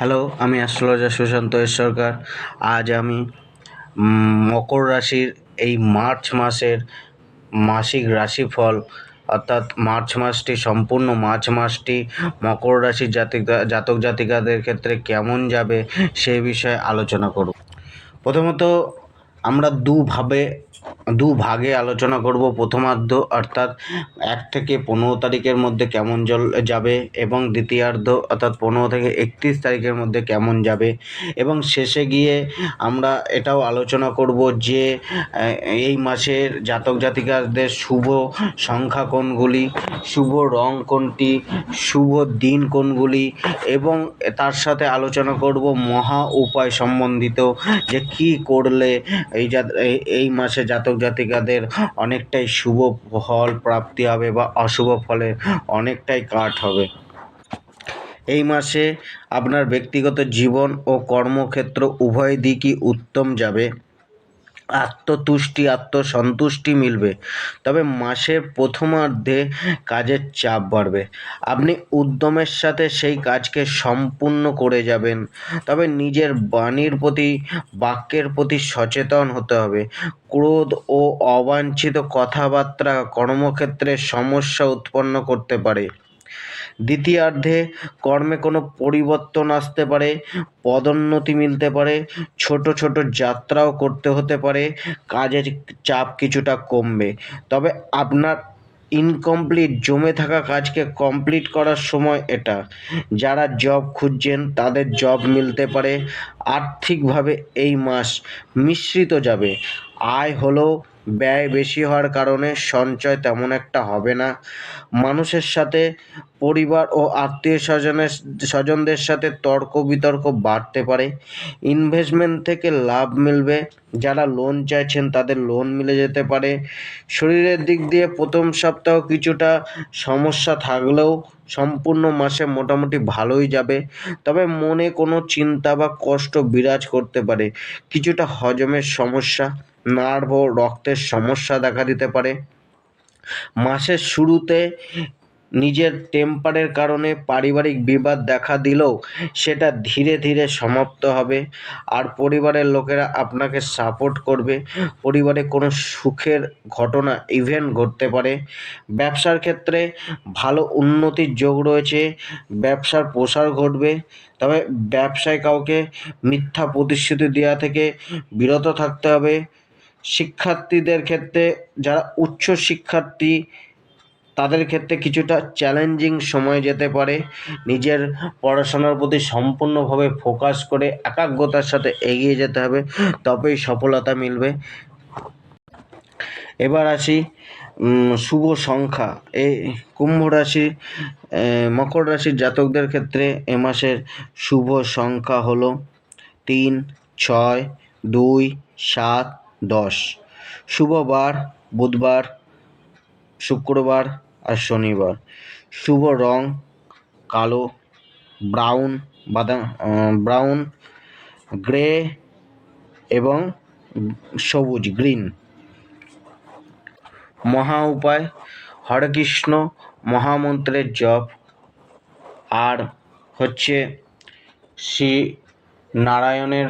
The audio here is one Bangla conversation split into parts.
হ্যালো আমি অ্যাস্ট্রোলজার সুশান্ত সরকার আজ আমি মকর রাশির এই মার্চ মাসের মাসিক রাশিফল, অর্থাৎ মার্চ মাসটি, সম্পূর্ণ মার্চ মাসটি, মকর রাশির জাতিক, জাতক জাতিকাদের ক্ষেত্রে কেমন যাবে সেই বিষয়ে আলোচনা করব। প্রথমত আমরা দুভাবে দু ভাগে আলোচনা করব। প্রথমার্ধ অর্থাৎ এক থেকে পনেরো তারিখের মধ্যে কেমন জল যাবে এবং দ্বিতীয়ার্ধ অর্থাৎ পনেরো থেকে একত্রিশ তারিখের মধ্যে কেমন যাবে। এবং শেষে গিয়ে আমরা এটাও আলোচনা করব যে এই মাসের জাতক জাতিকাদের শুভ সংখ্যা কোনগুলি, শুভ রং কোনটি, শুভ দিন কোনগুলি এবং তার সাথে আলোচনা করব মহা উপায় সম্বন্ধিত যে কি করলে এই এই মাসে জাতক জাতিকাদের অনেকটাই শুভ ফল প্রাপ্তি হবে বা অশুভ ফলের অনেকটাই কাঠ হবে। এই মাসে আপনার ব্যক্তিগত জীবন ও কর্মক্ষেত্র উভয় দিকই উত্তম যাবে। আত্মতুষ্টি, আত্মসন্তুষ্টি মিলবে। তবে মাসের প্রথমার্ধে কাজের চাপ বাড়বে। আপনি উদ্যমের সাথে সেই কাজকে সম্পূর্ণ করে যাবেন। তবে নিজের বাণীর প্রতি, বাক্যের প্রতি সচেতন হতে হবে। ক্রোধ ও অবাঞ্ছিত কথাবার্তা কর্মক্ষেত্রে সমস্যা উৎপন্ন করতে পারে। দ্বিতীয়ার্ধে কর্মে কোনো পরিবর্তন আসতে পারে, পদোন্নতি মিলতে পারে, ছোট ছোট যাত্রাও করতে হতে পারে, কাজের চাপ কিছুটা কমবে। তবে আপনার ইনকমপ্লিট জমে থাকা কাজকে কমপ্লিট করার সময় এটা। যারা জব খুঁজছেন, তাদের জব মিলতে পারে, আর্থিকভাবে এই মাস মিশ্রিত যাবে। আয় হলেও ব্যয় বেশি হওয়ার কারণে সঞ্চয় তেমন একটা হবে না। মানুষের সাথে, পরিবার ও আত্মীয় স্বজনের, স্বজনদের সাথে তর্ক বিতর্ক বাড়তে পারে। ইনভেস্টমেন্ট থেকে লাভ মিলবে। যারা লোন চাইছেন তাদের লোন মিলে যেতে পারে। শরীরের দিক দিয়ে প্রথম সপ্তাহ কিছুটা সমস্যা থাকলেও সম্পূর্ণ মাসে মোটামুটি ভালোই যাবে। তবে মনে কোনো চিন্তা বা কষ্ট বিরাজ করতে পারে। কিছুটা হজমের সমস্যা। নার্ভ ও রক্তের সমস্যা দেখা দিতে পারে। মাসের শুরুতে নিজের টেম্পারের কারণে পারিবারিক বিবাদ দেখা দিলেও সেটা ধীরে ধীরে সমাপ্ত হবে। আর পরিবারের লোকেরা আপনাকে সাপোর্ট করবে। পরিবারে কোনো সুখের ঘটনা ইভেন্ট ঘটতে পারে। ব্যবসার ক্ষেত্রে ভালো উন্নতির যোগ রয়েছে। ব্যবসার প্রসার ঘটবে। তবে ব্যবসায় কাউকে মিথ্যা প্রতিশ্রুতি দেওয়া থেকে বিরত থাকতে হবে। শিক্ষার্থীদের ক্ষেত্রে যারা উচ্চ শিক্ষার্থী, তাদের ক্ষেত্রে কিছুটা চ্যালেঞ্জিং সময় যেতে পারে। নিজের পড়াশোনার প্রতি সম্পূর্ণভাবে ফোকাস করে একাগ্রতার সাথে এগিয়ে যেতে হবে, তবেই সফলতা মিলবে। এবার আসি শুভ সংখ্যা। এই কুম্ভ রাশি মকর রাশির জাতকদের ক্ষেত্রে এ মাসের শুভ সংখ্যা হলো তিন, ছয়, দুই, সাত দশ। শুভ বার বুধবার, শুক্রবার আর শনিবার। শুভ রং, কালো, ব্রাউন, বাদাম ব্রাউন, গ্রে এবং সবুজ, গ্রিন। মহা উপায়, হরে কৃষ্ণ, মহামন্ত্রের জপ। আর হচ্ছে শ্রী নারায়ণের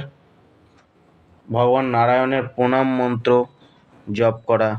ভগবান নারায়ণের প্রণাম মন্ত্র জপ করা।